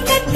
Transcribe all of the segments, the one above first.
தாலி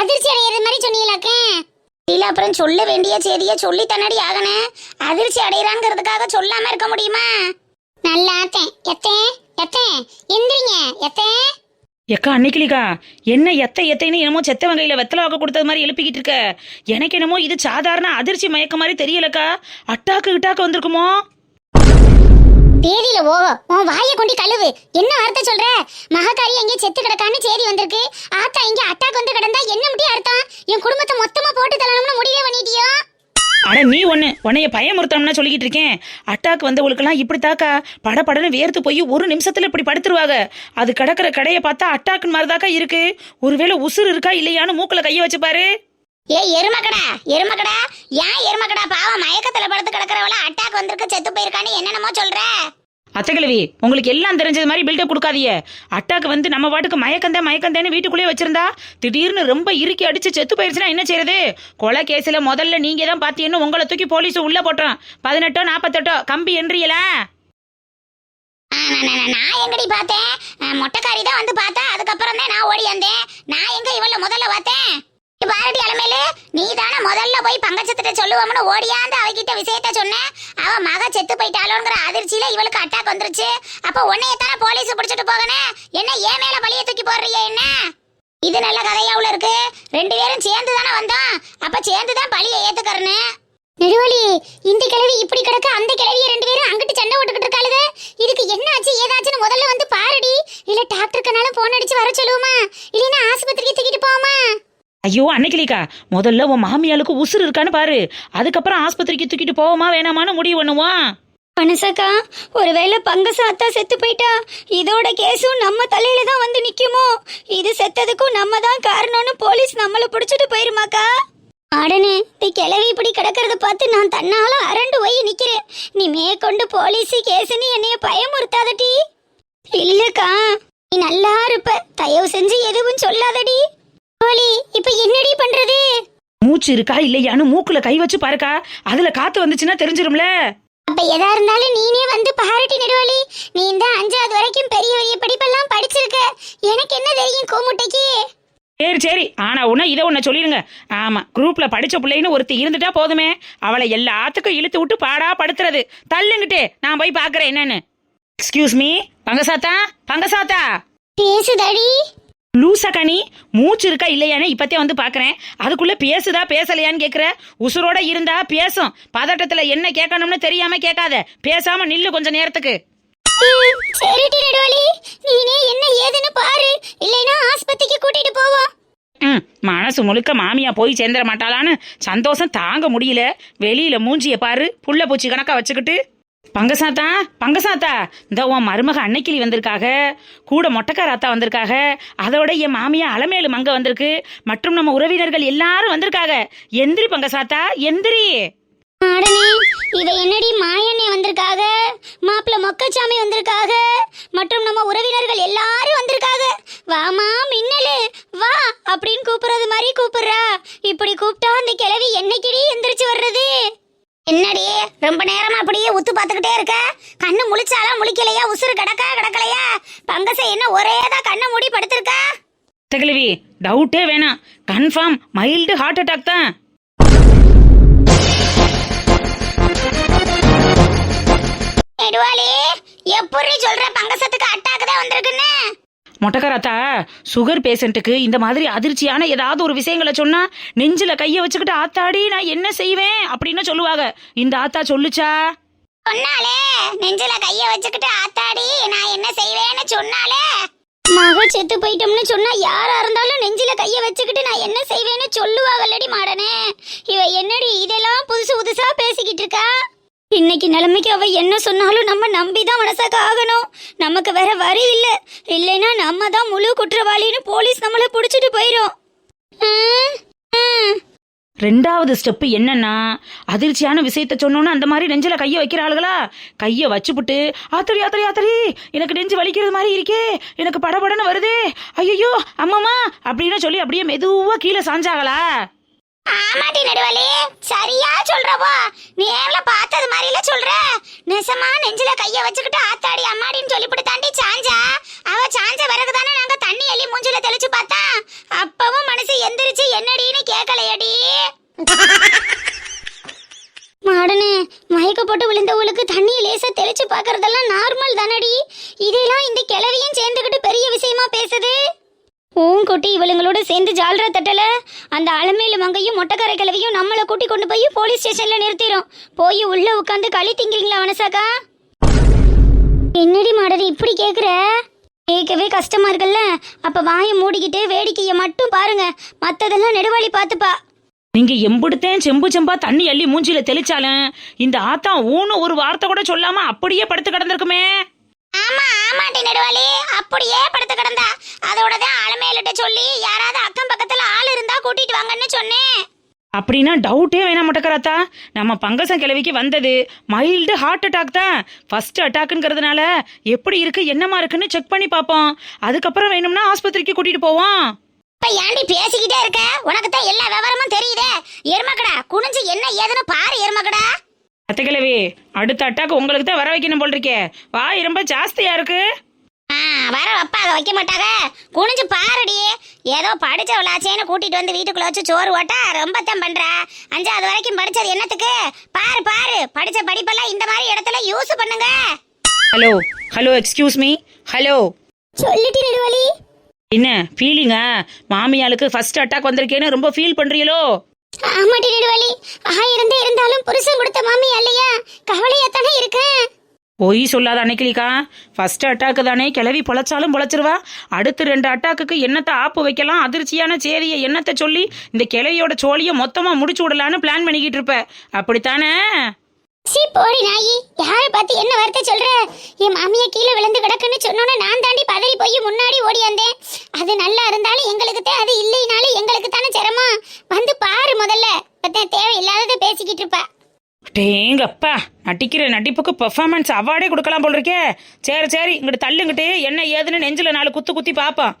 அதிர்ச்சி அடையிறது மாதிரி சொன்னீங்களாக்கே? இல்ல அப்புறம் சொல்ல வேண்டிய செய்திய சொல்லி தன்னடி ஆகனே அதிர்ச்சி அடையிறாங்கிறதுக்காக சொல்லாம இருக்க முடியுமா? நல்லா அத்தேன் எத்தேன் எத்தேன் எந்திரிங்க. எத்தேன் எக்கா அன்னைக்கிலிக்கா என்ன எத்த எத்தைன்னு என்னமோ செத்த வகையில வெத்தலை வாக்க கொடுத்தது மாதிரி எழுப்பிக்கிட்டு இருக்க. எனக்கு என்னமோ இது சாதாரண அதிர்ச்சி மயக்க மாதிரி தெரியலக்கா. அட்டாக்கு கிட்டாக்கு வந்திருக்குமோ? தேதியில ஓ உன் வாயை கொண்டு கழுவு என்ன வார்த்தை சொல்ற? மகாகாரி எங்க செத்து கிடக்கான்னு செய்தி வந்திருக்கு. ஆத்தா இங்க அட்டாக் வந்து கிடந்தா என்ன முடியும் அர்த்தம்? என் குடும்பத்தை மொத்தமா போட்டு தள்ளணும்னு முடிவே பண்ணிட்டியோ? அட நீ ஒண்ணு. உன்னைய பயமுறுத்தணும்னா சொல்லிக்கிட்டு இருக்கேன் அட்டாக் வந்தவளுக்கெல்லாம் இப்படி தாக்கா? பட படன்னு வேர்த்து போய் ஒரு நிமிஷத்துல இப்படி படுத்துருவாங்க. அது கிடக்கிற கடையை பார்த்தா அட்டாக்குன்னு மாதிரி தாக்கா இருக்கு. ஒருவேளை உசுறு இருக்கா இல்லையான்னு மூக்கில் கைய வச்சு பாரு. ஏ எருமக்கடா எருமக்கடா. ஏன் எருமக்கடா? பாவம் மயக்கத்துல படுத்து கிடக்குறவள அட்டாக் வந்திருக்கு செத்து போயிருக்கான்னு என்னென்னமோ சொல்ற. அத்தைக்கிழவி உங்களுக்கு எல்லாம் தெரிஞ்சது மாதிரி பில்டப் கொடுக்காதீங்க. அட்டாக்கு வந்து நம்ம பாட்டுக்கு மயக்கந்தே மயக்கந்தேன்னு வீட்டுக்குள்ளேயே வச்சிருந்தா திடீர்னு ரொம்ப இறுக்கி அடிச்சு செத்து போயிருச்சுன்னா என்ன செய்யறது கொலை கேஸ்ல முதல்ல நீங்க தான் பாத்தீங்கன்னு உங்களை தூக்கி போலீஸ் உள்ள போட்டோம் பதினெட்டோ நாற்பத்தெட்டோ கம்பி என்றீங்களா? நான், எங்கடி பார்த்தேன்? மொட்டைக்காரி தான் வந்து பார்த்தா அதுக்கப்புறம் தான் நான் ஓடி வந்தேன். நான் எங்க இவள முதல்ல பார்த்தேன்? பாரடி அலமேலு நீ தானே முதல்ல போய் பங்கச்சத்திட்ட சொல்லுவோம்னு ஓடியாந்து அவகிட்ட விஷயத்த சொன்னேன் அவ மக செத்து போயிட்டாளோங்கிற அதிர்ச்சியில இவளுக்கு அட்டாக் வந்துருச்சு. அப்ப உன்னைய தானே போலீஸ் பிடிச்சிட்டு போகனே என்ன ஏன் மேல பழிய தூக்கி போடுறிய என்ன? இது நல்ல கதையாவுல இருக்கு. ரெண்டு பேரும் சேர்ந்து தானே வந்தோம். அப்ப சேர்ந்து தான் பழிய ஏத்துக்கறனு நெடுவலி இந்த கிழவி இப்படி கிடக்க அந்த கிழவிய ரெண்டு பேரும் அங்கிட்டு சண்டை விட்டுக்கிட்டு இருக்காளுது இதுக்கு என்ன ஆச்சு ஏதாச்சுன்னு முதல்ல வந்து பாருடி. இல்ல டாக்டருக்குனாலும் போன் அடிச்சு வர சொல்லுவோமா? இல்லைன்னா ஆஸ்பத்திரிக்கு தூக்கிட்டு போவோமா? ஐயோ அன்னைக்கிலிக்கா முதல்ல உன் மாமியாளுக்கு உசுறு இருக்கான்னு பாரு. அதுக்கப்புறம் ஆஸ்பத்திரிக்கு தூக்கிட்டு போவோமா வேணாமான்னு முடிவு பண்ணுவான். பனசக்கா ஒருவேளை பங்கச அத்தா செத்து போயிட்டா இதோட கேஸும் நம்ம தலையில தான் வந்து நிக்குமோ? இது செத்ததுக்கும் நம்ம தான் காரணம்னு போலீஸ் நம்மள புடிச்சிட்டு போயிருமாக்கா? அடனே தி கிளவி இப்படி கிடக்கிறத பார்த்து நான் தன்னால அரண்டு போய் நிக்கிறேன். நீ மேற்கொண்டு போலீஸ் கேஸுன்னு என்னைய பயமுறுத்தாதடி. இல்லக்கா நீ நல்லா இருப்ப. தயவு செஞ்சு எதுவும் சொல்லாதடி. போலி இப்ப என்னடி பண்றது? மூச்சு இருக்கா இல்லையான்னு மூக்குல கை வச்சு பாருக்கா. அதுல காத்து வந்துச்சுன்னா தெரிஞ்சிரும்ல. அப்ப எதா இருந்தாலும் நீனே வந்து பாராட்டி நடுவாளி. நீ இந்த அஞ்சாவது வரைக்கும் பெரிய பெரிய படிப்பெல்லாம் படிச்சிருக்க. எனக்கு என்ன தெரியும் கோமுட்டைக்கு? சரி சரி. ஆனா உன்ன இதை ஒன்ன சொல்லிடுங்க ஆமா குரூப்ல படிச்ச பிள்ளைன்னு ஒருத்தி இருந்துட்டா போதுமே. அவளை எல்லாத்துக்கும் இழுத்து விட்டு பாடா படுத்துறது. தள்ளுங்கிட்டே நான் போய் பாக்குறேன் என்னன்னு. எக்ஸ்கியூஸ் மீ பங்கசாத்தா? பங்கசாத்தா? பேசுதடி. லூசா கனி மூச்சு இருக்கா இல்லையானே இப்பத்தே வந்து பாக்குறேன். அதுக்குள்ள பேசுதா பேசலையான்னு கேக்குற? உசுரோட இருந்தா பேசும். பதட்டத்துல என்ன கேட்கணும்னு தெரியாம கேட்காத. பேசாம நில்லு கொஞ்ச நேரத்துக்கு. சரிடி நீனே என்ன ஏதுன்னு பாரு. இல்லைன்னா ஆஸ்பத்திரிக்கு கூட்டிட்டு போவோம் ம் மனசு முழுக்க மாமியா போய் சேர்ந்துட மாட்டாளான்னு சந்தோஷம் தாங்க முடியல. வெளியில மூஞ்சிய பாரு புள்ள பூச்சி கணக்கா வச்சுக்கிட்டு. பங்கசாத்தா பங்கசாத்தா. இந்த உன் மருமக அன்னைக்கிளி வந்திருக்காக. கூட மொட்டைக்கார அத்தா வந்திருக்காக. அதோட என் மாமியா அலமேலு மங்க வந்திருக்கு. மற்றும் நம்ம உறவினர்கள் எல்லாரும் வந்திருக்காக. எந்திரி பங்கசாத்தா எந்திரி. இவ என்னடி மாயண்ணே வந்திருக்காக? மாப்பிள்ள மொக்கச்சாமி வந்திருக்காக. மற்றும் நம்ம உறவினர்கள் எல்லாரும் வந்திருக்காக. வாமா மின்னலு. வா அப்படின்னு கூப்பிடுறது மாதிரி கூப்பிடுறா. இப்படி கூப்பிட்டா அந்த கிழவி என்னைக்கிடி எந்திரிச்சு வர்றது? என்னடி ரொம்ப நேரமா அப்படியே உத்து பார்த்துக்கிட்டே இருக்க? கண்ணு முழிச்சாலா முழிக்கலையா உசுறு கிடக்கா கிடக்கலையா? பங்கச என்ன ஒரேதான் கண்ணை மூடி படுத்திருக்கா? தகிழவி டவுட்டே வேணாம். கன்ஃபார்ம் மைல்டு ஹார்ட் அட்டாக் தான். நெடுவாளி எப்படி சொல்ற? பங்கசத்துக்கு அட்டாக் தான் வந்திருக்குன்னு. மொட்டக்காரத்தா சுகர் பேஷண்ட்டுக்கு இந்த மாதிரி அதிர்ச்சியான ஏதாவது ஒரு விஷயங்களை சொன்னா நெஞ்சில கைய வச்சுக்கிட்டு ஆத்தாடி நான் என்ன செய்வேன்? அப்படின்னு சொல்லுவாங்க. இந்த ஆத்தா சொல்லுச்சா? சொன்னாலே நெஞ்சில கைய வச்சுக்கிட்டு ஆத்தாடி நான் என்ன செய்வேன்னு சொன்னாலே. மக செத்து போயிட்டோம்னு சொன்னா யாரா இருந்தாலும் நெஞ்சில கைய வச்சுக்கிட்டு நான் என்ன செய்வேன்னு சொல்லுவாங்கல்லடி மாடனே. இவ என்னடி இதெல்லாம் புதுசு புதுசா பேசிக்கிட்டு இருக்கா? இன்னைக்கு நிலைமைக்கு அவ என்ன சொன்னாலும் நம்ம நம்பி தான் மனசாக்க ஆகணும். நமக்கு வேற வரி இல்லை. இல்லைன்னா நம்ம தான் முழு குற்றவாளின்னு போலீஸ் நம்மளை பிடிச்சிட்டு போயிரும். ரெண்டாவது ஸ்டெப் என்னன்னா அதிர்ச்சியான விஷயத்த சொன்னோன்னு அந்த மாதிரி நெஞ்சில கைய வைக்கிற ஆளுகளா? கைய வச்சுப்புட்டு ஆத்தடி ஆத்தடி ஆத்தடி எனக்கு நெஞ்சு வலிக்கிறது மாதிரி இருக்கே எனக்கு படபடன்னு வருதே ஐயோ அம்மம்மா அப்படின்னு சொல்லி அப்படியே மெதுவா கீழே சாஞ்சாங்களா? ஆமாட்டி நடுவலி சரியா சொல்றவோ. நேர்ல பார்த்தது மாதிரில சொல்ற. நெசமா நெஞ்சில கைய வச்சுக்கிட்டு ஆத்தாடி அம்மாடின்னு சொல்லிவிட்டு தாண்டி சாஞ்சா. அவ சாஞ்ச பிறகு தானே நாங்க தண்ணி எள்ளி மூஞ்சில தெளிச்சு பார்த்தா. அப்பவும் மனசு எந்திரிச்சு என்னடின்னு கேட்கலையடி. மாடனே மயக்க போட்டு விழுந்தவளுக்கு தண்ணியை லேசா தெளிச்சு பாக்குறதெல்லாம் நார்மல் தானடி. இதெல்லாம் இந்த கிளவியும் சேர்ந்துக்கிட்டு பெரிய விஷயமா பேசுது. பூங்குட்டி இவளுங்களோட சேர்ந்து ஜால்ரா தட்டல. அந்த அலமையில மங்கையும் மொட்டைக்கார கிழவியும் நம்மளை கூட்டி கொண்டு போய் போலீஸ் ஸ்டேஷன்ல நிறுத்திடும் போய் உள்ள உட்காந்து களி திங்கிறீங்களா வனசாக்கா? என்னடி மாடரி இப்படி கேக்குற? கேட்கவே கஷ்டமா இருக்குல்ல? அப்ப வாயை மூடிக்கிட்டு வேடிக்கையை மட்டும் பாருங்க. மத்ததெல்லாம் நெடுவாளி பார்த்துப்பா. நீங்க எம்புடுத்தேன் செம்பு செம்பா தண்ணி அள்ளி மூஞ்சில தெளிச்சாலும் இந்த ஆத்தா ஊன்னு ஒரு வார்த்தை கூட சொல்லாம அப்படியே படுத்து கிடந்திருக்குமே. ஆமாட்டி நடுவலி அப்படியே படுத்து கிடந்தா. அதோட தான் அலமேலிட்ட சொல்லி யாராவது அக்கம் பக்கத்துல ஆள் இருந்தா கூட்டிட்டு வாங்கன்னு சொன்னேன். அப்படின்னா டவுட்டே வேணாம் மட்டக்கராத்தா. நம்ம பங்கசம் கிழவிக்கு வந்தது. மைல்டு ஹார்ட் அட்டாக் தான். ஃபர்ஸ்ட் அட்டாக்குங்கிறதுனால எப்படி இருக்கு என்னமா இருக்குன்னு செக் பண்ணி பார்ப்போம். அதுக்கப்புறம் வேணும்னா ஆஸ்பத்திரிக்கு கூட்டிட்டு போவோம். இப்ப ஏன்டி பேசிக்கிட்டே இருக்க? உனக்கு தான் எல்லா விவரமும் தெரியுதே. எருமக்கடா குனிஞ்சு என்ன ஏதுன்னு பாரு எருமக்கடா. அத்தை கிழவி அடுத்த அட்டாக் உங்களுக்கு தான் வர வைக்கணும் போல் இருக்கே. வாய் ரொம்ப ஜாஸ்தியா இருக்கு. வர வப்பா அதை வைக்க மாட்டாங்க குனிஞ்சு பாருடி. ஏதோ படிச்சவளாச்சேன்னு கூட்டிட்டு வந்து வீட்டுக்குள்ள வச்சு சோறு ஓட்டா ரொம்ப தான் பண்ற. அஞ்சாவது வரைக்கும் படிச்சது என்னத்துக்கு? பாரு பாரு. படிச்ச படிப்பெல்லாம் இந்த மாதிரி இடத்துல யூஸ் பண்ணுங்க. Hello hello excuse me hello சொல்லிட்டு நெடுவாளி என்ன ஃபீலிங்கா மாமியாளுக்கு ஃபர்ஸ்ட் அட்டாக் வந்திருக்கேன்னு ரொம்ப ஃபீல் பண்றீங்களோ? ஆமாட்டி நெடுவாளி ஆயிரம் தான் இருந்தாலும் புருஷன் கொடுத்த மாமி இல்லையா கவலையா தானே இருக்கேன். பொய் சொல்லாத அன்னைக்கிலிக்கா ஃபர்ஸ்ட் அட்டாக்கு தானே கிளவி பொழைச்சாலும் பொழைச்சிருவா. அடுத்து ரெண்டு அட்டாக்குக்கு என்னத்தை ஆப்பு வைக்கலாம் அதிர்ச்சியான சேதியை என்னத்தை சொல்லி இந்த கிளவியோட சோழியை மொத்தமாக முடிச்சு விடலான்னு பிளான் பண்ணிக்கிட்டு இருப்ப. அப்படித்தானே? சீ போடி நாயி. யாரை பார்த்து என்ன வார்த்தை சொல்ற? என் மாமிய கீழே விழுந்து கிடக்குன்னு சொன்னோன்னே நான் தாண்டி பதறி போய் முன்னாடி ஓடி வந்தேன். அது நல்லா இருந்தாலும் எங்களுக்கு தான் அது இல்லைனாலும் எங்களுக்கு தானே சிரமம். வந்து பாரு முதல்ல. பத்தேன் தேவையில்லாததை பேசிக்கிட்டு இருப்பேன் டேங்கப்பா நடிக்கிற நடிப்புக்கு பெர்ஃபார்மன்ஸ் அவார்டே கொடுக்கலாம் போல் இருக்கே சரி சரி இங்கிட்டு தள்ளுங்கிட்டு என்ன ஏதுன்னு நெஞ்சில் நாலு குத்து குத்தி பார்ப்போம்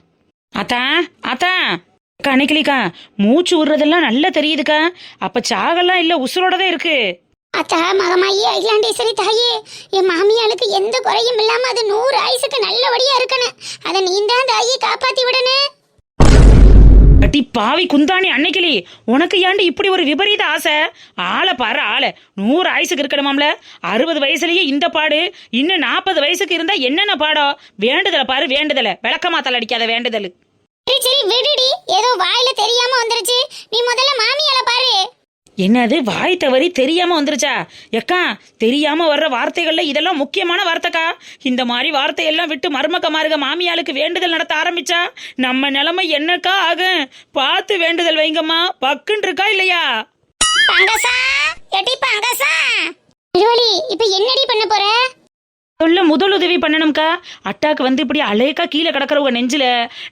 அத்தா அத்தா. அக்கா மூச்சு விடுறதெல்லாம் நல்லா தெரியுதுக்கா. அப்ப சாகெல்லாம் இல்ல உசுரோட தான் இருக்கு. அத்தா மகமாயி அகிலாண்டேஸ்வரி தாயே. என் மாமியாளுக்கு எந்த குறையும் இல்லாம அது நூறு ஆயுசுக்கு நல்லபடியா இருக்கணும். அதை நீந்தான் தாயே காப்பாத்தி விடணும். அடி பாவி குந்தாணி அன்னைக்கிளி உனக்கு ஏன்டி இப்படி ஒரு விபரீத ஆசை? ஆளை பாரு ஆளை. நூறு ஆயுசுக்கு இருக்கணுமாம்ல? அறுபது வயசுலயே இந்த பாடு இன்னும் நாற்பது வயசுக்கு இருந்தா என்னென்ன பாடம் வேண்டுதலை பாரு வேண்டுதலை. விளக்கமா அடிக்காத வேண்டுதல். சரி சரி விடுடி. ஏதோ வாயில தெரியாம வந்துருச்சு. நீ முதல்ல மாமியால பாரு. என்னது வாய் தவறி தெரியாம வந்துருச்சா? எக்கா தெரியாம வர்ற வார்த்தைகள்ல இதெல்லாம் முக்கியமான வார்த்தைக்கா? இந்த மாதிரி வார்த்தையெல்லாம் விட்டு மர்மக்க மாறுக மாமியாளுக்கு வேண்டுதல் நடத்த ஆரம்பிச்சா? நம்ம நிலைமை என்னக்கா ஆகும் பார்த்து வேண்டுதல் வைங்கம்மா. பக்குன்னு இருக்கா இல்லையா? பங்கசா எடி பங்கசா. இப்ப என்னடி பண்ண போற? சொல்ல முதலுதவி பண்ணணும்க்கா. அட்டாக்கு வந்து இப்படி அலையக்கா கீழே கிடக்கிறவங்க நெஞ்சில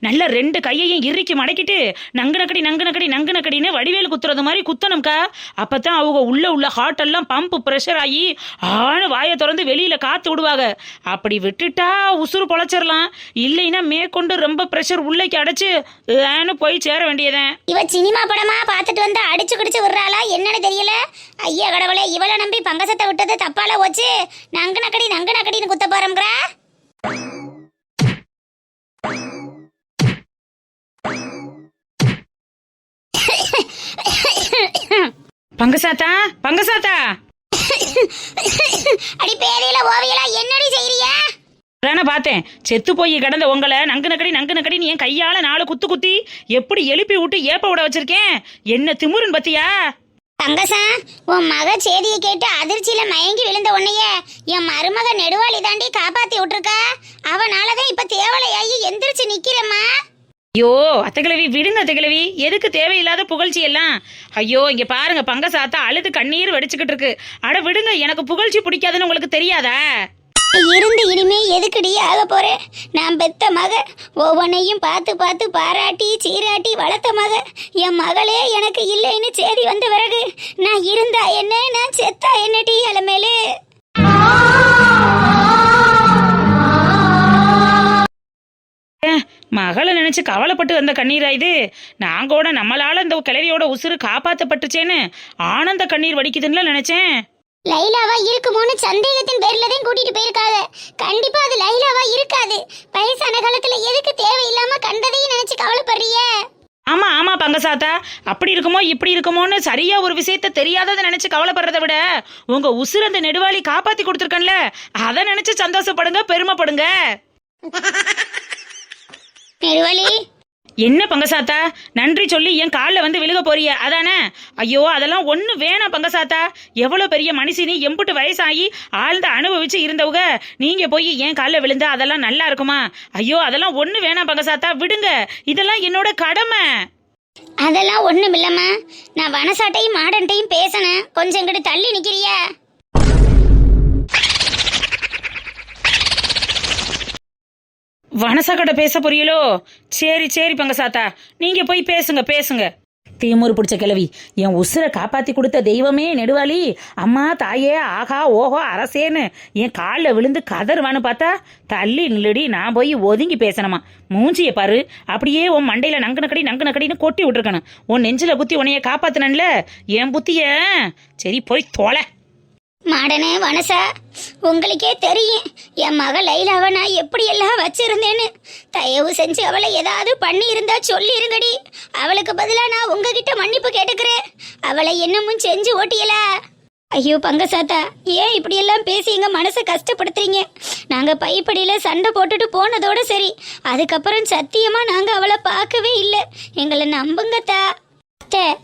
நல்ல ரெண்டு கையையும் இறுக்கி மடக்கிட்டு நங்குனக்கடி நங்குனக்கடி நங்குனக்கடின்னு வடிவேல் குத்துறது மாதிரி குத்தணும்க்கா. அப்பதான் அவங்க உள்ள உள்ள ஹார்ட் எல்லாம் பம்ப் ப்ரெஷர் ஆகி ஆன வாயை திறந்து வெளியில காத்து விடுவாங்க. அப்படி விட்டுட்டா உசுறு பொழைச்சிடலாம் இல்லைன்னா மேற்கொண்டு ரொம்ப ப்ரெஷர் உள்ளைக்கு அடைச்சு ஏன்னு போய் சேர வேண்டியதேன் இவ சினிமா படமா பார்த்துட்டு வந்து அடிச்சு குடிச்சு விடுறாளா என்னன்னு தெரியல? ஐயா கடவுளே இவளை நம்பி பங்கசத்தை விட்டது தப்பால வச்சு நங்கு நக்கடி நங்கு நக்கடின்னு குத்த போறோம்ங்கிறா? பங்கசாத்தா பங்கசாத்தா. அடி பேரையில ஓவியலா என்னடி செய்றியா? தானே பார்த்தேன். செத்து போய் கிடந்த உங்களை நங்கு நக்கடி நங்கு நக்கடி என் கையால நாலு குத்து குத்தி எப்படி எழுப்பி விட்டு ஏப்ப விட வச்சிருக்கேன்? என்ன திமுருன்னு பத்தியா பங்கசா உன் மக செய்தியை கேட்டு அதிர்ச்சியில மயங்கி விழுந்த உன்னைய என் மருமக நெடுவாளி தாண்டி காப்பாத்தி விட்டுருக்கா? அவனாலதான் இப்ப தேவலையாகி எந்திரிச்சு நிக்கிறம்மா. ஐயோ அத்தகிழவி விடுங்க அத்தகிழவி எதுக்கு தேவையில்லாத புகழ்ச்சி எல்லாம்? ஐயோ இங்க பாருங்க பங்கசாத்தா அழுது கண்ணீர் வடிச்சுக்கிட்டு இருக்கு. அட விடுங்க எனக்கு புகழ்ச்சி பிடிக்காதுன்னு உங்களுக்கு தெரியாதா? இருந்து இனிமே எதுக்குடி ஆக போறேன் நான் பெத்த மக. ஒவ்வொன்னையும் பார்த்து பார்த்து பாராட்டி சீராட்டி வளர்த்த மக. என் மகளே எனக்கு இல்லைன்னு சேதி வந்த பிறகு நான் இருந்தா என்ன? நான் செத்தா என்னடி அலமேலு? மகளை நினைச்சு கவலைப்பட்டு வந்த கண்ணீரா இது? நான் கூட நம்மளால இந்த கிளவியோட உசுறு காப்பாத்தப்பட்டுச்சேன்னு ஆனந்த கண்ணீர் வடிக்குதுன்னு நினைச்சேன். லைலாவா இருக்குமோன்னு சந்தேகத்தின் பேர்ல தான் கூட்டிட்டு போயிருக்காங்க. கண்டிப்பா அது லைலாவா இருக்காது. வயசான காலத்துல எதுக்கு தேவையில்லாம கண்டதையும் நினைச்சு கவலைப்படுறிய? ஆமா ஆமா பங்கசாத்தா. அப்படி இருக்குமோ இப்படி இருக்குமோன்னு சரியா ஒரு விஷயத்த தெரியாததை நினைச்சு கவலைப்படுறதை விட உங்க உசுறு அந்த நெடுவாளி காப்பாத்தி கொடுத்துருக்கன்ல அதை நினைச்சு சந்தோஷப்படுங்க பெருமைப்படுங்க. நெடுவலி என்ன பங்கசாத்தா? நன்றி சொல்லி என் காலில் வந்து விழுக போறிய அதானே? ஐயோ அதெல்லாம் ஒன்று வேணாம் பங்கசாத்தா. எவ்வளோ பெரிய மனுஷினி எம்புட்டு வயசாகி ஆழ்ந்த அனுபவிச்சு இருந்தவங்க நீங்கள் போய் என் காலில் விழுந்தா அதெல்லாம் நல்லா இருக்குமா? ஐயோ அதெல்லாம் ஒன்று வேணாம் பங்கசாத்தா. விடுங்க. இதெல்லாம் என்னோட கடமை. அதெல்லாம் ஒன்றும் இல்லைம்மா நான் வனசாட்டையும் மாடன்ட்டையும் பேசினேன். கொஞ்சம் இங்கிட்டு தள்ளி நிற்கிறியா வனசக்கட பேச புரியலோ சரி சரி பங்கசாத்தா. நீங்க போய் பேசுங்க பேசுங்க. தீமூர் பிடிச்ச கிழவி என் உசுரை காப்பாத்தி கொடுத்த தெய்வமே நெடுவாளி. அம்மா தாயே ஆகா ஓஹோ அரசேன்னு என் காலில் விழுந்து கதறுவான்னு பார்த்தா தள்ளி நில்லுடி நான் போய் ஒதுங்கி பேசணுமா? மூஞ்சிய பாரு. அப்படியே உன் மண்டையில நங்கனக்கடி நங்கனக்கடின்னு கொட்டி விட்டுருக்கணும். உன் நெஞ்சில புத்தி உன்னைய காப்பாத்தினன்ல என் புத்திய. சரி போய் தொலை. மாடனே வனசா உங்களுக்கே தெரியும் என் மக லைலாவை நான் எப்படியெல்லாம் வச்சிருந்தேன்னு. தயவு செஞ்சு அவளை ஏதாவது பண்ணியிருந்தா சொல்லியிருங்கடி. சொல்லிருங்கடி அவளுக்கு பதிலாக நான் உங்ககிட்ட மன்னிப்பு கேட்டுக்கிறேன். அவளை இன்னமும் செஞ்சு ஓட்டியல. ஐயோ பங்கசாத்தா ஏன் இப்படியெல்லாம் பேசி எங்கள் மனசை கஷ்டப்படுத்துறீங்க? நாங்கள் பைப்படியில் சண்டை போட்டுட்டு போனதோட சரி. அதுக்கப்புறம் சத்தியமாக நாங்கள் அவளை பார்க்கவே இல்லை. எங்களை நம்புங்கத்தா.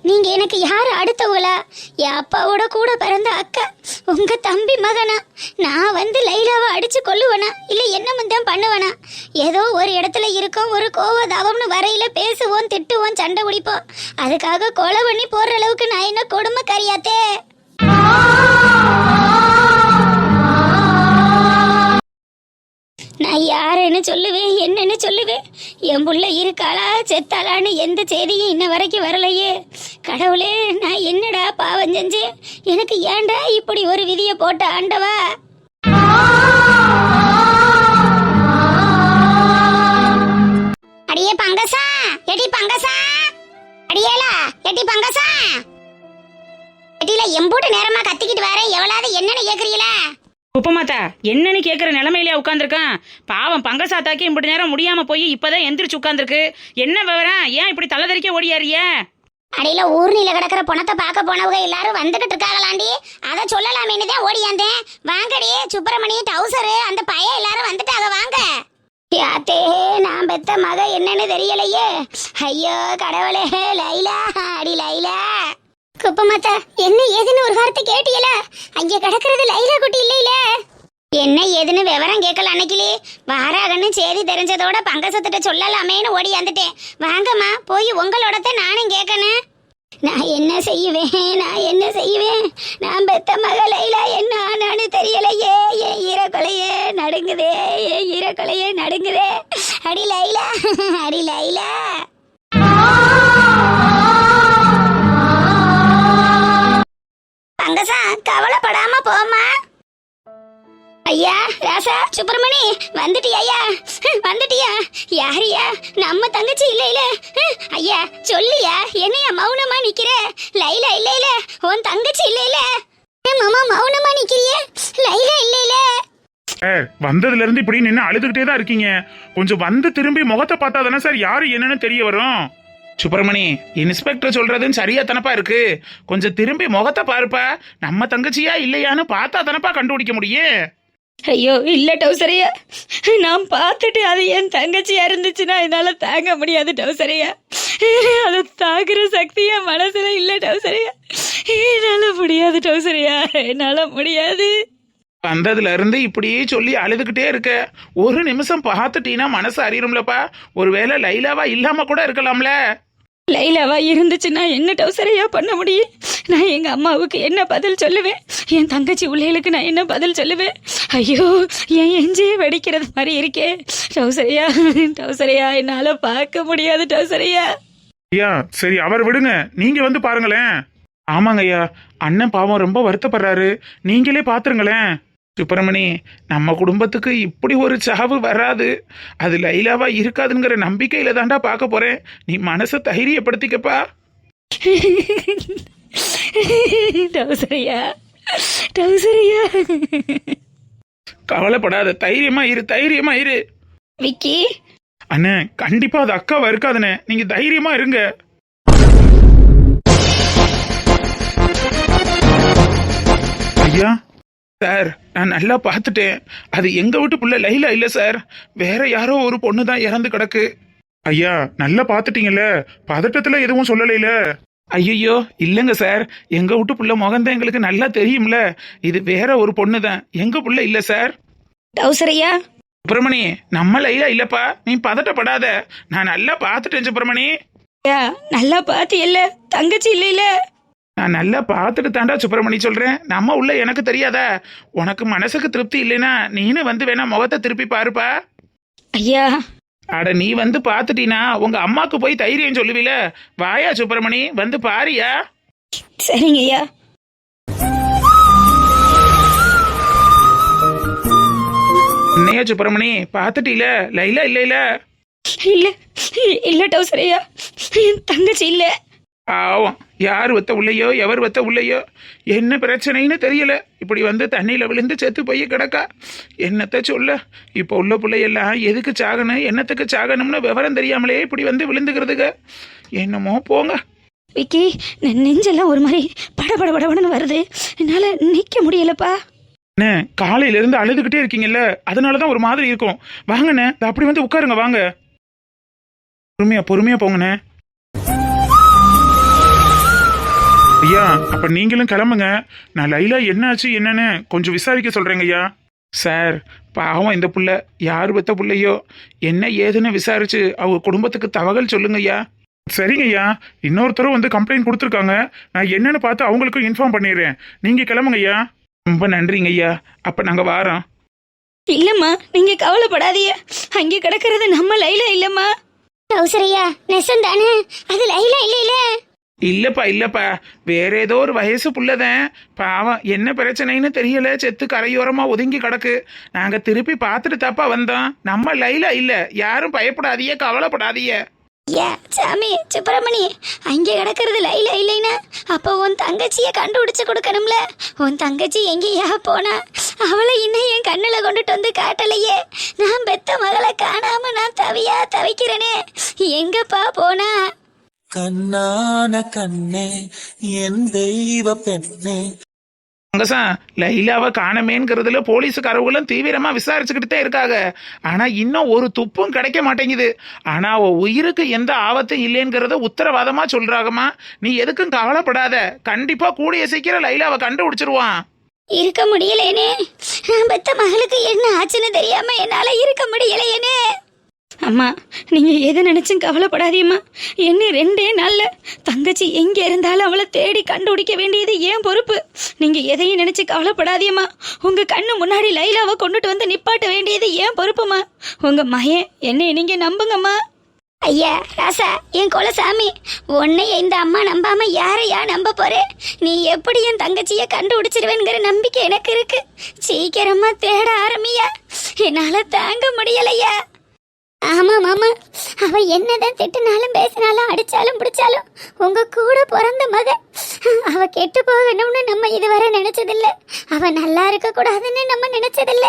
நீங்க எனக்கு யார் அடுத்தவங்களா என் அப்பாவோட கூட பிறந்த அக்கா உங்க தம்பி மகனா? நான் வந்து லைலாவை அடிச்சு கொல்லுவனா? இல்ல என்ன தான் பண்ணுவனா? ஏதோ ஒரு இடத்துல இருக்கோம் ஒரு கோவதாவம்னு வரையில பேசுவோம் திட்டுவோம் சண்டை பிடிப்போம். அதுக்காக கொலை பண்ணி போடுற அளவுக்கு நான் என்ன கொடுமை கரியாத்தே நான் யாருன்னு சொல்லுவேன் என்னன்னு சொல்லுவேன் என் புள்ள இருக்காளா செத்தாளான்னு எந்த செய்தியும் இன்ன வரைக்கும் வரலையே. கடவுளே நான் என்னடா பாவம் செஞ்சேன்? எனக்கு ஏன்டா இப்படி ஒரு விதியை போட்ட ஆண்டவா? அடியே பங்கசா எடி பங்கசா. அடியேலா எடி பங்கசா. எட்டில எம்பூட்டு நேரமா கத்திக்கிட்டு வரேன் எவ்வளவு என்னன்னு கேக்குறீங்களா? குப்பமாத்தா என்னன்னு கேக்குற நிலைமையிலே உட்காந்துருக்கான் பாவம் பங்கசாத்தாக்கி இப்படி நேரம் முடியாம போய் இப்பதான் எந்திரிச்சு உட்காந்துருக்கு என்ன விவரம்? ஏன் இப்படி தலைதறிக்க ஓடியாரிய? அடியில ஊர்னில கிடக்குற பணத்தை பார்க்க போனவங்க எல்லாரும் வந்துகிட்டு இருக்காங்களாண்டி. அதை சொல்லலாமேன்னு தான் ஓடியாந்தேன் வாங்கடி சுப்பிரமணி டவுசரு அந்த பையன் எல்லாரும் வந்துட்டாங்க வாங்க. யாத்தே நான் பெத்த மக என்னன்னு தெரியலையே. ஐயோ கடவுளே லைலா அடி லைலா. குப்பமாத்தா என்ன ஏதுன்னு ஒரு வார்த்தை கேட்டியல? அங்க கிடக்குறது லைலா குட்டி இல்லையில? என்ன ஏதுன்னு விவரம் கேட்கல அன்னைக்கிலே. வாராகன்னு செய்தி தெரிஞ்சதோட பங்கசத்திட்ட சொல்லலாமேன்னு ஓடி வந்துட்டேன். வாங்கம்மா போய் உங்களோடத்த நானும் கேட்கணும் நான் என்ன செய்வேன்? நான் என்ன செய்வேன்? நான் பெத்த மகளையில என்ன ஆனான்னு தெரியலையே. என் ஈரக்கொலையே நடுங்குதே என் ஈரக்கொலையே நடுங்குதே. அடி லைலா அடி லைலா. ராசா கவலைப்படாம போம்மா. ஐயா ராசா சுப்பிரமணி வந்துட்டியா ஐயா? வந்துட்டியா? யாரியா நம்ம தங்கச்சி இல்ல இல்ல. ஐயா சொல்லியா என்னையா மௌனமா நிக்கிற? லைலா இல்ல இல்ல. உன் தங்கச்சி இல்ல இல்ல. மாமா மௌனமா நிக்கிறியே? லைலா இல்ல இல்ல. ஏ வந்ததுல இருந்து இப்படி நின்று அழுதுகிட்டே தான் இருக்கீங்க. கொஞ்சம் வந்து திரும்பி முகத்தை பார்த்தா தானே சார் யாரு என்னன்னு தெரிய வரும். சுப்பிரமணி இன்ஸ்பெக்டர் சொல்றதுன்னு சரியா தானப்பா இருக்கு. கொஞ்சம் திரும்பி முகத்தை பாருப்பா. நம்ம தங்கச்சியா இல்லையான்னு பார்த்தா தானப்பா கண்டுபிடிக்க முடியும். ஐயோ இல்ல டவுசரையா. நான் பார்த்துட்டு அது என் தங்கச்சியா இருந்துச்சுன்னா என்னால தாங்க முடியாது டவுசரையா. அதை தாக்குற சக்தி என் மனசுல இல்ல டவுசரையா. என்னால முடியாது டவுசரையா. என்னால முடியாது. வந்ததுல இருந்து இப்படியே சொல்லி அழுதுகிட்டே இருக்க. ஒரு நிமிஷம் பார்த்துட்டீங்கன்னா மனசு அறியும்லப்பா ஒருவேளை லைலாவா இல்லாம கூட இருக்கலாம்ல. லைலாவா இருந்துச்சுன்னா என்ன டவுசரையா பண்ண முடியும்? நான் எங்க அம்மாவுக்கு என்ன பதில் சொல்லுவேன்? என் தங்கச்சி பிள்ளைகளுக்கு நான் என்ன பதில் சொல்லுவேன்? ஐயோ என் எஞ்சியே வெடிக்கிறது மாதிரி இருக்கே. டவுசரையா டவுசரையா என்னால பார்க்க முடியாது டவுசரையா. ஐயா சரி அவர் விடுங்க. நீங்க வந்து பாருங்களேன். ஆமாங்க ஐயா அண்ணன் பாவம் ரொம்ப வருத்தப்படுறாரு. நீங்களே பாத்துருங்களேன். சுப்பிரமணி நம்ம குடும்பத்துக்கு இப்படி ஒரு சாவு வராது. அது லைலாவா இருக்காதுங்கிற நம்பிக்கையில தாண்டா பார்க்க போறேன். நீ மனசை தைரியப்படுத்திக்கப்பா. டவுசரையா? டவுசரையா? கவலைப்படாத தைரியமா இரு தைரியமா இரு. விக்கி? அண்ணே கண்டிப்பா அது அக்காவா இருக்காதுண்ணே. நீங்க தைரியமா இருங்க. ஐயா சார் நான் நல்லா பார்த்துட்டேன். அது எங்க வீட்டு புள்ள லைலா இல்ல சார். வேற யாரோ ஒரு பொண்ணு தான் இறந்து கிடக்கு. ஐயா நல்லா பார்த்துட்டீங்கல்ல. பதட்டத்துல எதுவும் சொல்லலைல. ஐயோ இல்லைங்க சார். எங்க வீட்டு புள்ள முகந்தான் எங்களுக்கு நல்லா தெரியும்ல. இது வேற ஒரு பொண்ணு தான். எங்க புள்ள இல்ல சார். டவுசரையா? சுப்பிரமணி நம்ம லைலா இல்லப்பா. நீ பதட்டப்படாத. நான் நல்லா பார்த்துட்டேன் சுப்பிரமணி. ஐயா, நல்லா பாத்தியல்ல தங்கச்சி இல்லைல. நான் நல்லா பார்த்துட்டு தாண்டா சுப்பிரமணி சொல்றேன். நம்ம உள்ள எனக்கு தெரியாதா? உனக்கு மனசுக்கு திருப்தி இல்லைனா நீனு வந்து வேணா முகத்தை திருப்பி பாருப்பா. ஐயா. அட நீ வந்து பார்த்துட்டீனா உங்க அம்மாக்கு போய் தைரியம் சொல்லுவில. வாயா சுப்பிரமணி வந்து பாரியா. சரிங்க ஐயா. என்னையா சுப்பிரமணி பார்த்துட்டீல? லைலா இல்லைல? இல்ல இல்ல டவுசரையா என் தங்கச்சி இல்ல. ஆவும் யார் வத்த உள்ளையோ எவர் வத்த உள்ளையோ? என்ன பிரச்சனைன்னு தெரியல. இப்படி வந்து தண்ணியில விழுந்து செத்து போய் கிடக்கா? என்னத்த சொல்ல? இப்போ உள்ள பிள்ளையெல்லாம் எதுக்கு சாகணும்? என்னத்துக்கு சாகணும்னு விவரம் தெரியாமலே இப்படி வந்து விழுந்துக்கிறதுக்கு? என்னமோ போங்க. விக்கி நெஞ்செல்லாம் ஒரு மாதிரி பட பட படபடன்னு வருது. என்னால நிக்க முடியலப்பா. என்ன காலையில இருந்து அழுதுகிட்டே இருக்கீங்கல்ல. அதனாலதான் ஒரு மாதிரி இருக்கும். வாங்கண்ணே அப்படி வந்து உட்காருங்க வாங்க. பொறுமையா பொறுமையா போங்கண்ணே. ஐயா அப்ப நீங்களும் கிளம்புங்க. நான் லைலா என்னாச்சு என்னன்னு கொஞ்சம் விசாரிக்க சொல்றேங்க ஐயா. சார் பாவம் இந்த புள்ள. யார் பெத்த புள்ளையோ? என்ன ஏதுன்னு விசாரிச்சு அவங்க குடும்பத்துக்கு தகவல் சொல்லுங்க ஐயா. சரிங்க ஐயா. இன்னொருத்தரும் வந்து கம்ப்ளைண்ட் கொடுத்துருக்காங்க. நான் என்னன்னு பார்த்து அவங்களுக்கும் இன்ஃபார்ம் பண்ணிடுறேன். நீங்க கிளம்புங்க ஐயா. ரொம்ப நன்றிங்க ஐயா. அப்ப நாங்க வாரோம். இல்லம்மா நீங்க கவலைப்படாதீங்க. அங்கே கிடக்கிறது நம்ம லைலா இல்லம்மா. டவுசரையா நெசம் தானே அது லைலா இல்லைல இல்லைப்பா இல்லைப்பா. வேற ஏதோ ஒரு வயசு புள்ளதான். பாவம் என்ன பிரச்சனைன்னு தெரியல. செத்து கரையோரமா ஒதுங்கி கிடக்கு. நாங்க திருப்பி பார்த்துட்டு தாப்பா வந்தோம். நம்ம லைலா இல்ல. யாரும் பயப்படாதீங்க கவலைப்படாதியே ஐயா சாமி சுப்பிரமணி அங்கே கிடக்கிறது லைல இல்லைனா அப்போ உன் தங்கச்சியை கண்டுபிடிச்சு கொடுக்கணும்ல. உன் தங்கச்சி எங்கேயா போனா அவளை இன்னும் என் கண்ணில் கொண்டுட்டு வந்து காட்டலையே. நான் பெத்த மகளை காணாம நான் தவியா தவிக்கிறேனே. எங்கப்பா போனா? கண்ணான கண்ணே என் தெய்வ பெண்ணே. அங்கசா லைலாவை காணமேங்கிறதுல போலீஸுக்காரவங்களும் தீவிரமா விசாரிச்சுக்கிட்டு தான் இருக்காங்க. ஆனா இன்னும் ஒரு துப்பும் கிடைக்க மாட்டேங்குது. ஆனா அவ உயிருக்கு எந்த ஆபத்தும் இல்லைங்கிறத உத்தரவாதமா சொல்றாங்கம்மா நீ எதுக்கும் கவலைப்படாத. கண்டிப்பா கூடிய சீக்கிரம் லைலாவை கண்டுபிடிச்சிருவான். இருக்க முடியலேனே. நான் பெத்த மகளுக்கு என்ன ஆச்சுன்னு தெரியாம என்னால இருக்க முடியலையேனே அம்மா நீங்க எதை நினைச்சும் கவலைப்படாதீம்மா. என்னை ரெண்டே நாள்ல தங்கச்சி எங்க இருந்தாலும் அவளை தேடி கண்டுபிடிக்க வேண்டியது ஏன் பொறுப்பு. நீங்க எதையும் நினைச்சு கவலைப்படாதீம்மா. உங்க கண்ணு முன்னாடி லைலாவை கொண்டுட்டு வந்து நிப்பாட்ட வேண்டியது ஏன் பொறுப்புமா உங்க மகன் என்னை நீங்க நம்புங்கம்மா. ஐயா ராசா என் குலசாமி உன்னைய இந்த அம்மா நம்பாம யாரையா நம்ப போறே? நீ எப்படி என் தங்கச்சிய கண்டுபிடிச்சிருவேங்கிற நம்பிக்கை எனக்கு இருக்கு. சீக்கிரமா தேட ஆரம்பியா? என்னால தாங்க முடியலையா? ஆமா மாமா அவ என்னதான் திட்டினாலும் பேசினாலும் அடிச்சாலும் பிடிச்சாலும் உங்க கூட பிறந்த மக. அவ கெட்டு போகணும்னு நம்ம இதுவரை நினைச்சதில்ல. அவ நல்லா இருக்க கூடாதுன்னு நம்ம நினைச்சதில்ல.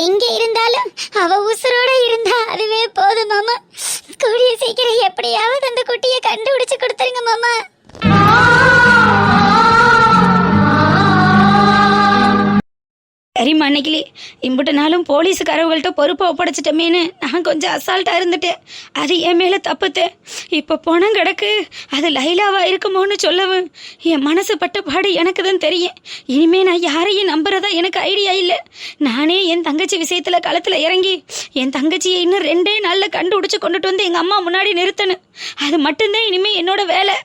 எங்க இருந்தாலும் அவ உசுரோட இருந்தா அதுவே போதும் மாமா. கூடிய சீக்கிரம் எப்படியாவது அந்த குட்டியை கண்டுபிடிச்சு கொடுத்துருங்க மாமா. சரிம்மா அன்னைக்கிளி இம்புட்டு நாளும் போலீஸுக்காரவங்கள்ட்ட பொறுப்பை ஒப்படைச்சிட்டமேன்னு நான் கொஞ்சம் அசால்ட்டாக இருந்துட்டேன். அது என் மேலே தப்புத்தேன் இப்போ பணம் கிடக்கு அது லைலாவாக இருக்குமோன்னு சொல்லவும் என் மனசு பட்ட பாடு எனக்கு தான் தெரியும். இனிமே நான் யாரையும் நம்புறதா எனக்கு ஐடியா இல்லை. நானே என் தங்கச்சி விஷயத்தில் களத்தில் இறங்கி என் தங்கச்சியை இன்னும் ரெண்டே நாளில் கண்டுபிடிச்சு கொண்டுட்டு வந்து எங்கள் அம்மா முன்னாடி நிறுத்தணும். அது மட்டும்தான் இனிமேல் என்னோட வேலை.